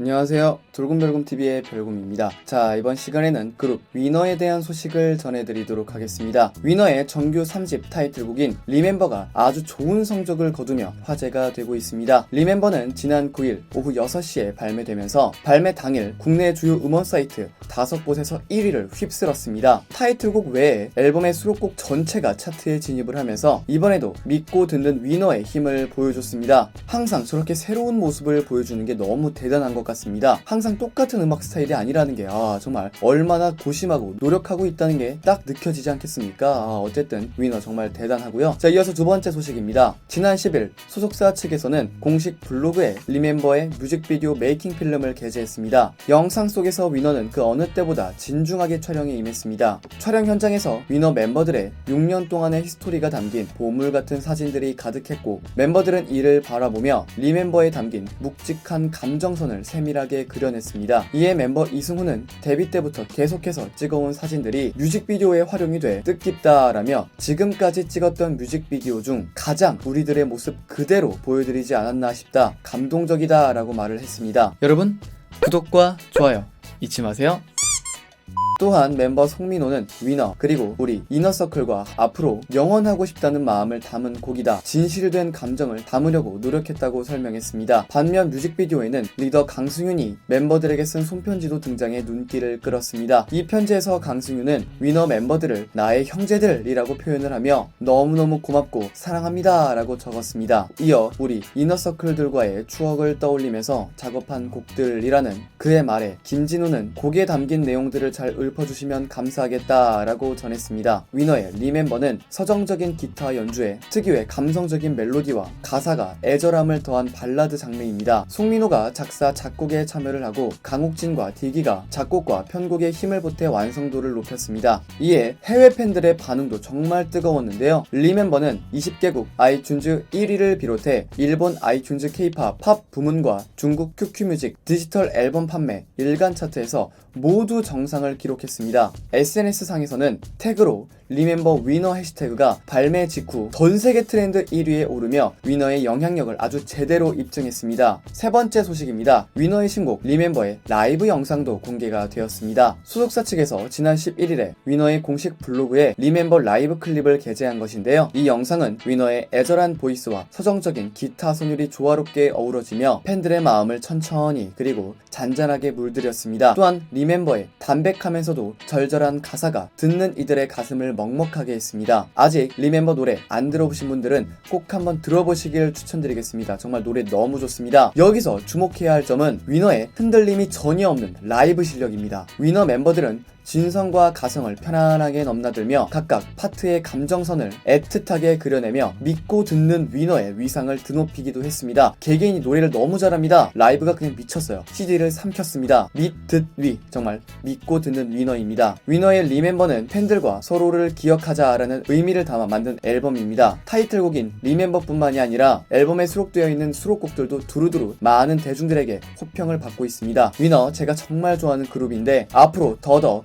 안녕하세요. 돌곰별곰TV의 별곰입니다. 자, 이번 시간에는 그룹 위너에 대한 소식을 전해드리도록 하겠습니다. 위너의 정규 3집 타이틀곡인 리멤버가 아주 좋은 성적을 거두며 화제가 되고 있습니다. 리멤버는 지난 9일 오후 6시에 발매되면서 발매 당일 국내 주요 음원 사이트 5곳에서 1위를 휩쓸었습니다. 타이틀곡 외에 앨범의 수록곡 전체가 차트에 진입을 하면서 이번에도 믿고 듣는 위너의 힘을 보여줬습니다. 항상 저렇게 새로운 모습을 보여주는 게 너무 대단한 것 같습니다. 항상 똑같은 음악 스타일이 아니라는 게 아, 정말 얼마나 고심하고 노력하고 있다는 게 딱 느껴지지 않겠습니까? 아, 어쨌든 위너 정말 대단하고요. 자, 이어서 두 번째 소식입니다. 지난 10일 소속사 측에서는 공식 블로그에 리멤버의 뮤직비디오 메이킹 필름을 게재했습니다. 영상 속에서 위너는 그 어느 때보다 진중하게 촬영에 임했습니다. 촬영 현장에서 위너 멤버들의 6년 동안의 히스토리가 담긴 보물 같은 사진들이 가득했고 멤버들은 이를 바라보며 리멤버에 담긴 묵직한 감정선을 세밀하게 그려냈습니다. 이에 멤버 이승우는 데뷔 때부터 계속해서 찍어온 사진들이 뮤직비디오에 활용이 돼 뜻깊다라며 지금까지 찍었던 뮤직비디오 중 가장 우리들의 모습 그대로 보여드리지 않았나 싶다. 감동적이다 라고 말을 했습니다. 여러분 구독과 좋아요 잊지 마세요. 또한 멤버 송민호는 위너 그리고 우리 이너서클과 앞으로 영원하고 싶다는 마음을 담은 곡이다. 진실된 감정을 담으려고 노력했다고 설명했습니다. 반면 뮤직비디오에는 리더 강승윤이 멤버들에게 쓴 손편지도 등장해 눈길을 끌었습니다. 이 편지에서 강승윤은 위너 멤버들을 나의 형제들이라고 표현을 하며 너무너무 고맙고 사랑합니다 라고 적었습니다. 이어 우리 이너서클들과의 추억을 떠올리면서 작업한 곡들이라는 그의 말에 김진우는 곡에 담긴 내용들을 잘 읊어주시면 감사하겠다라고 전했습니다. 위너의 리멤버는 서정적인 기타 연주에 특유의 감성적인 멜로디와 가사가 애절함을 더한 발라드 장르입니다. 송민호가 작사, 작곡에 참여를 하고 강욱진과 디기가 작곡과 편곡에 힘을 보태 완성도를 높였습니다. 이에 해외 팬들의 반응도 정말 뜨거웠는데요. 리멤버는 20개국 아이튠즈 1위를 비롯해 일본 아이튠즈 케이팝 팝 부문과 중국 큐큐뮤직 디지털 앨범 판매 일간 차트에서 모두 정상을 기록 했습니다. SNS상에서는 태그로 리멤버 위너 해시태그가 발매 직후 전 세계 트렌드 1위에 오르며 위너의 영향력을 아주 제대로 입증했습니다. 세 번째 소식입니다. 위너의 신곡 리멤버의 라이브 영상도 공개가 되었습니다. 소속사 측에서 지난 11일에 위너의 공식 블로그에 리멤버 라이브 클립을 게재한 것인데요. 이 영상은 위너의 애절한 보이스와 서정적인 기타 선율이 조화롭게 어우러지며 팬들의 마음을 천천히 그리고 잔잔하게 물들였습니다. 또한 리멤버의 담백하면서도 절절한 가사가 듣는 이들의 가슴을 먹먹하게 했습니다. 아직 리멤버 노래 안 들어보신 분들은 꼭 한번 들어보시길 추천드리겠습니다. 정말 노래 너무 좋습니다. 여기서 주목해야 할 점은 위너의 흔들림이 전혀 없는 라이브 실력입니다. 위너 멤버들은 진성과 가성을 편안하게 넘나들며 각각 파트의 감정선을 애틋하게 그려내며 믿고 듣는 위너의 위상을 드높이기도 했습니다. 개개인이 노래를 너무 잘합니다. 라이브가 그냥 미쳤어요. CD를 삼켰습니다. 믿, 듣, 위. 정말 믿고 듣는 위너입니다. 위너의 리멤버는 팬들과 서로를 기억하자라는 의미를 담아 만든 앨범입니다. 타이틀곡인 리멤버뿐만이 아니라 앨범에 수록되어 있는 수록곡들도 두루두루 많은 대중들에게 호평을 받고 있습니다. 위너 제가 정말 좋아하는 그룹인데 앞으로 더더